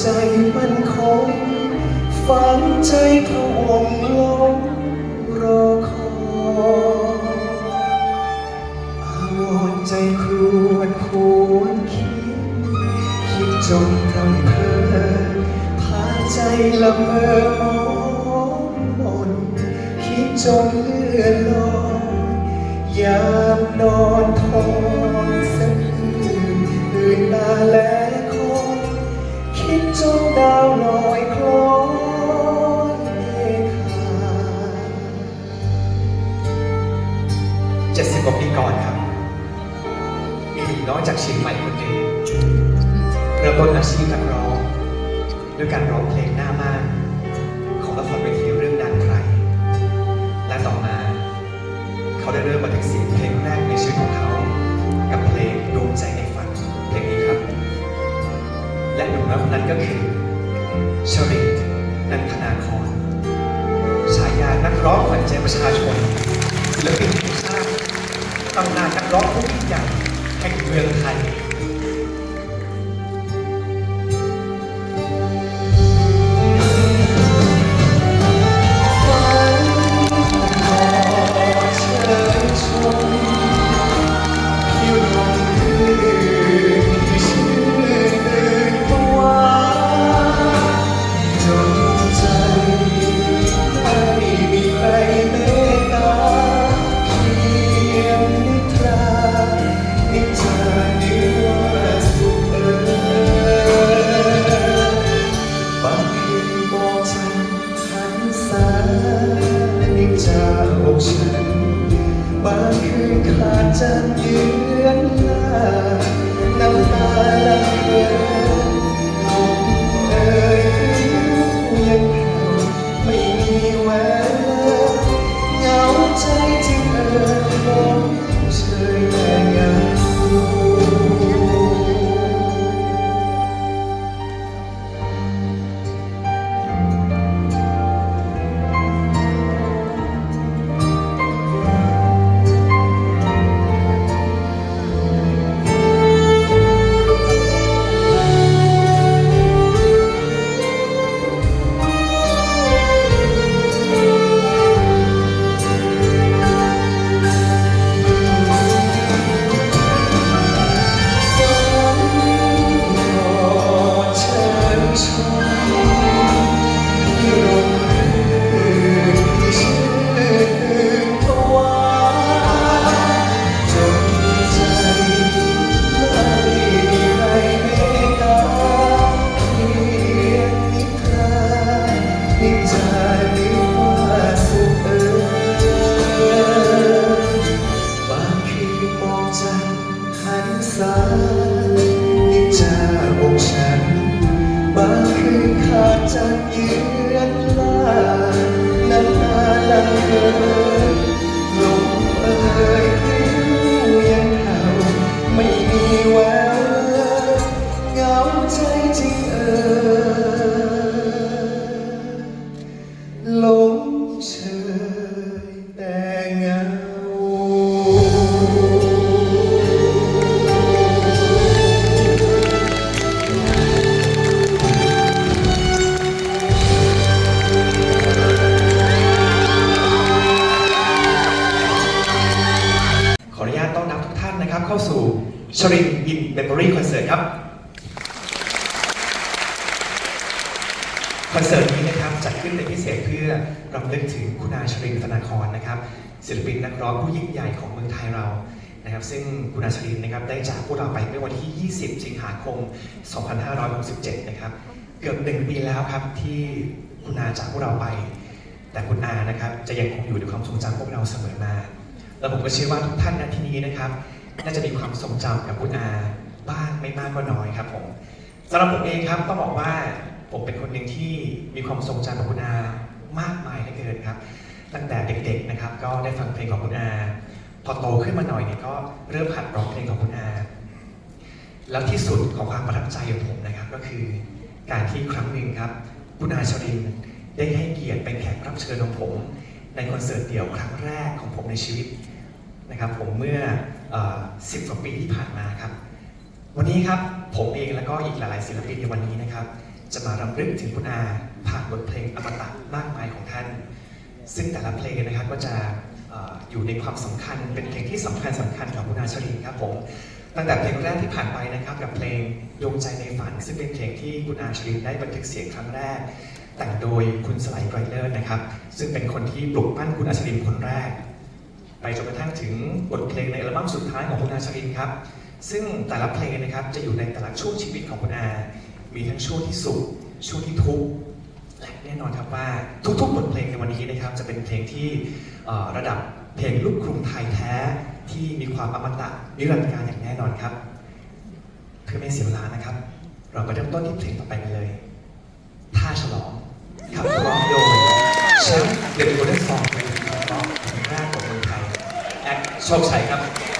ใจมันคงฝังใจพะวงหลงรอคอยอาวรณ์ใจครวญควรคิด คิดจนรำเพอพาใจละเมอ จนเลื่อนลอยยามนอนทอนสะอื้นตื่นตาและคอยคิดจนดาวลอยคล้อยเมฆาเจ็ดสิบกว่าปีก่อนครับ มีหนุ่มน้อยจากเชียงใหม่คนหนึ่งเริ่มต้นอาชีพนักร้อง ด้วยการร้องเพลงหน้ามานของละครเวที เขาได้เริ่มบันทึกเสียงเพลงแรกในชีวิตของเขา กับเพลงดวงใจในฝันเพลงนี้ครับ และหนุ่มน้อยคนนั้นก็คือชริตนันทนาครฉายานักร้องขวัญใจประชาชนศิลปินแห่งชาติตำนานนักร้องผู้ยิ่งใหญ่แห่งเมืองไทย แววเหงาใจจริงเอ่ยหลงเชยแต่เงาขออนุญาตต้อนรับทุกท่านนะครับเข้าสู่ ชรินอินเมมโมรี่คอนเสิร์ตครับ คอนเสิร์ตนี้นะครับจัดขึ้นเป็นพิเศษเพื่อรำลึกถึงคุณอาชรินธนาครนะครับศิลปินนักร้องผู้ยิ่งใหญ่ของเมืองไทยเรานะครับ ซึ่งคุณอาชรินนะครับได้จากพวกเราไปเมื่อวันที่ 20 สิงหาคม 2567 นะครับ เกือบหนึ่งปีแล้วครับที่คุณอาจากพวกเราไป แต่คุณอานะครับจะยังคงอยู่ในความทรงจำพวกเราเสมอมา แล้วผมก็เชื่อว่าทุกท่านณที่นี้นะครับ น่าจะมีความทรงจำกับคุณอาบ้างไม่มากก็น้อยครับผมสำหรับผมเองครับต้องบอกว่าผมเป็นคนหนึ่งที่มีความทรงจำกับคุณอามากมายเหลือเกินครับ ตั้งแต่เด็กๆนะครับ ก็ได้ฟังเพลงของคุณอาพอโตขึ้นมาหน่อยเนี่ยก็เริ่มหัดร้องเพลงของคุณอาแล้วที่สุดของความประทับใจของผมนะครับ ก็คือการที่ครั้งหนึ่งครับคุณอาชรินได้ให้เกียรติเป็นแขกรับเชิญของผม ในคอนเสิร์ตเดี่ยวครั้งแรกของผมในชีวิตนะครับ ผมเมื่อ สิบกว่าปีที่ผ่านมาครับ วันนี้ครับผมเองแล้วก็อีกหลายๆศิลปินในวันนี้นะครับ จะมารำลึกถึงคุณอาผ่านบทเพลงอมตะมากมายของท่าน ซึ่งแต่ละเพลงนะครับก็จะออยู่ในความสำคัญเป็นเพลงที่สำคัญสำคัญของคุณอาชรินครับผมตั้งแต่เพลงแรกที่ผ่านไปนะครับกับเพลงดวงใจในฝัน ซึ่งเป็นเพลงที่คุณอาชรินได้บันทึกเสียงครั้งแรก แต่งโดยคุณสไลด์ไกรเลอร์นะครับซึ่งเป็นคนที่ปลุกปั้นคุณอาชรินคนแรก ไปจนกระทั่งถึงบทเพลงในอัลบั้มสุดท้ายของคุณอาชรินครับ ซึ่งแต่ละเพลงนะครับจะอยู่ในแต่ละช่วงชีวิตของคุณอา มีทั้งช่วงที่สุข ช่วงที่ทุกข์ และแน่นอนครับว่าทุกๆบทเพลงในวันนี้นะครับจะเป็นเพลงที่ระดับเพลงลูกกรุงไทยแท้ที่มีความอมตะนิรันดร์การอย่างแน่นอนครับ เพื่อไม่เสียเวลานะครับ เราไปเริ่มต้นที่เพลงต่อไปกันเลยท่าฉลองขับร้องโดยแชมป์เดอะโกลเด้นซอง โชคชัยครับ